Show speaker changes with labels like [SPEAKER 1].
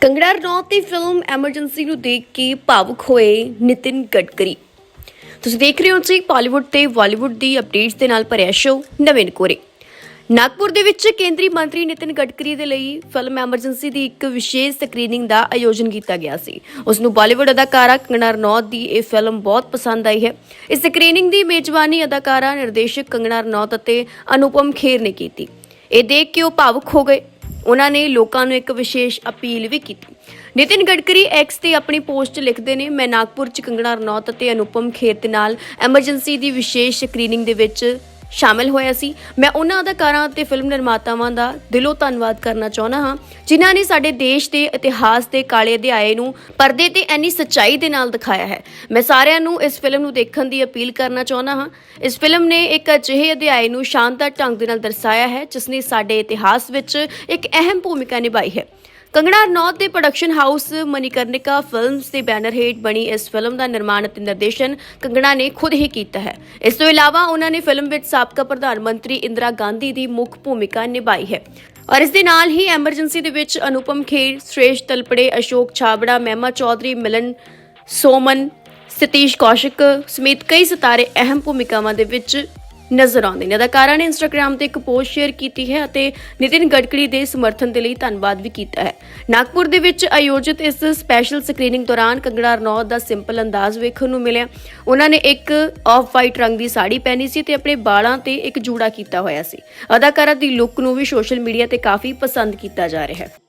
[SPEAKER 1] ਕੰਗੜਾ ਰਣੌਤ ਦੀ film emergency ਨੂੰ ਦੇਖ ਕੇ ਭਾਵੁਕ ਹੋਏ ਨਿਤਿਨ ਗਡਕਰੀ। ਤੁਸੀਂ ਦੇਖ ਰਹੇ ਹੋ ਜੀ ਬਾਲੀਵੁੱਡ ਤੇ ਬਾਲੀਵੁੱਡ ਦੀ ਅਪਡੇਟਸ ਦੇ ਨਾਲ ਭਰਿਆ ਸ਼ੋ ਨਵੀਨ ਕੋਰੇ ਨਾਗਪੁਰ ਦੇ ਵਿੱਚ ਕੇਂਦਰੀ ਮੰਤਰੀ ਨਿਤਿਨ ਗਡਕਰੀ ਦੇ ਲਈ ਫਿਲਮ ਐਮਰਜੈਂਸੀ ਦੀ ਇੱਕ ਵਿਸ਼ੇਸ਼ ਸਕਰੀਨਿੰਗ ਦਾ ਆਯੋਜਨ ਕੀਤਾ ਗਿਆ ਸੀ। ਉਸ ਨੂੰ ਬਾਲੀਵੁੱਡ ਅਦਾਕਾਰਾ ਕੰਗਣਾ ਰਣੌਤ ਦੀ ਇਹ ਫਿਲਮ ਬਹੁਤ ਪਸੰਦ ਆਈ ਹੈ। ਇਸ ਸਕਰੀਨਿੰਗ ਦੀ ਮੇਜ਼ਬਾਨੀ ਅਦਾਕਾਰਾ, ਨਿਰਦੇਸ਼ਕ ਕੰਗਣਾ ਰਣੌਤ ਅਤੇ ਅਨੁਪਮ ਖੇਰ ਨੇ ਕੀਤੀ। ਇਹ ਦੇਖ ਕੇ ਉਹ ਭਾਵੁਕ ਹੋ ਗਏ। ਉਹਨਾਂ ਨੇ ਲੋਕਾਂ ਨੂੰ ਇੱਕ ਵਿਸ਼ੇਸ਼ ਅਪੀਲ ਵੀ ਕੀਤੀ। ਨਿਤਿਨ ਗਡਕਰੀ ਐਕਸ ਤੇ ਆਪਣੀ ਪੋਸਟ ਲਿਖਦੇ ਨੇ, ਮੈਂ ਨਾਗਪੁਰ ਚ ਕੰਗਣਾ ਰਣੌਤ ਅਤੇ ਅਨੁਪਮ ਖੇਰ ਦੇ ਨਾਲ ਐਮਰਜੈਂਸੀ ਦੀ ਵਿਸ਼ੇਸ਼ ਸਕਰੀਨਿੰਗ ਦੇ ਵਿੱਚ ਸ਼ਾਮਿਲ ਹੋਇਆ ਸੀ। ਮੈਂ ਉਹਨਾਂ ਅਦਾਕਾਰਾਂ ਅਤੇ ਫਿਲਮ ਨਿਰਮਾਤਾਵਾਂ ਦਾ ਦਿਲੋਂ ਧੰਨਵਾਦ ਕਰਨਾ ਚਾਹੁੰਦਾ ਹਾਂ, ਜਿਨ੍ਹਾਂ ਨੇ ਸਾਡੇ ਦੇਸ਼ ਦੇ ਇਤਿਹਾਸ ਦੇ ਕਾਲੇ ਅਧਿਆਏ ਨੂੰ ਪਰਦੇ ਤੇ ਐਨੀ ਸੱਚਾਈ ਦੇ ਨਾਲ ਦਿਖਾਇਆ ਹੈ। ਮੈਂ ਸਾਰਿਆਂ ਨੂੰ ਇਸ ਫਿਲਮ ਨੂੰ ਦੇਖਣ ਦੀ ਅਪੀਲ ਕਰਨਾ ਚਾਹੁੰਦਾ ਹਾਂ। ਇਸ ਫਿਲਮ ਨੇ ਇੱਕ ਅਜਿਹੇ ਅਧਿਆਏ ਨੂੰ ਸ਼ਾਨਦਾਰ ਢੰਗ ਦੇ ਨਾਲ ਦਰਸਾਇਆ ਹੈ, ਜਿਸ ਨੇ ਸਾਡੇ ਇਤਿਹਾਸ ਵਿੱਚ ਇੱਕ ਅਹਿਮ ਭੂਮਿਕਾ ਨਿਭਾਈ ਹੈ। ਕੰਗਣਾ ਰਣੌਤ ਦੇ ਪ੍ਰੋਡਕਸ਼ਨ ਹਾਊਸ ਮਨੀਕਰਨਿਕਾ ਫਿਲਮਸ ਦੇ ਬੈਨਰ ਹੇਠ ਬਣੀ ਇਸ ਫਿਲਮ ਦਾ ਨਿਰਮਾਣ ਅਤੇ ਨਿਰਦੇਸ਼ਨ ਕੰਗਣਾ ਨੇ ਖੁਦ ਹੀ ਕੀਤਾ ਹੈ। ਇਸ ਤੋਂ ਇਲਾਵਾ ਉਹਨਾਂ ਨੇ ਫਿਲਮ ਵਿੱਚ ਸਾਬਕਾ ਪ੍ਰਧਾਨ ਮੰਤਰੀ ਇੰਦਰਾ ਗਾਂਧੀ ਦੀ ਮੁੱਖ ਭੂਮਿਕਾ ਨਿਭਾਈ ਹੈ। ਔਰ ਇਸ ਦੇ ਨਾਲ ਹੀ ਐਮਰਜੈਂਸੀ ਦੇ ਵਿੱਚ ਅਨੁਪਮ ਖੇਰ, ਸੁਰੇਸ਼ ਤਲਪੜੇ, ਅਸ਼ੋਕ ਛਾਬੜਾ, ਮਹਿਮਾ ਚੌਧਰੀ, ਮਿਲਨ ਸੋਮਨ, ਸਤੀਸ਼ ਕੌਸ਼ਿਕ ਸਮੇਤ ਕਈ ਸਿਤਾਰੇ ਅਹਿਮ ਭੂਮਿਕਾਵਾਂ ਦੇ ਵਿੱਚ ਨਜ਼ਰ ਆਉਂਦੇ ਨੇ। ਅਦਾਕਾਰਾ ਨੇ ਇੰਸਟਾਗ੍ਰam ਤੇ ਇੱਕ ਪੋਸਟ ਸ਼ੇਅਰ ਕੀਤੀ ਹੈ ਅਤੇ ਨਿਤਿਨ ਗਡਕਰੀ ਦੇ ਸਮਰਥਨ ਦੇ ਲਈ ਧੰਨਵਾਦ ਵੀ ਕੀਤਾ ਹੈ। ਨਾਗਪੁਰ ਦੇ ਵਿੱਚ ਆਯੋਜਿਤ ਇਸ ਸਪੈਸ਼ਲ ਸਕਰੀਨਿੰਗ ਦੌਰਾਨ ਕੰਗੜਾ ਰਣੌਤ ਦਾ ਸਿੰਪਲ ਅੰਦਾਜ਼ ਵੇਖਣ ਨੂੰ ਮਿਲਿਆ। ਉਹਨਾਂ ਨੇ ਇੱਕ ਆਫ ਵਾਈਟ ਰੰਗ ਦੀ ਸਾੜੀ ਪਹਿਨੀ ਸੀ ਤੇ ਆਪਣੇ ਬਾਲਾਂ ਤੇ ਇੱਕ ਜੂੜਾ ਕੀਤਾ ਹੋਇਆ ਸੀ। ਅਦਾਕਾਰਾ ਦੀ ਲੁੱਕ ਨੂੰ ਵੀ ਸੋਸ਼ਲ ਮੀਡੀਆ ਤੇ ਕਾਫੀ ਪਸੰਦ ਕੀਤਾ ਜਾ ਰਿਹਾ ਹੈ।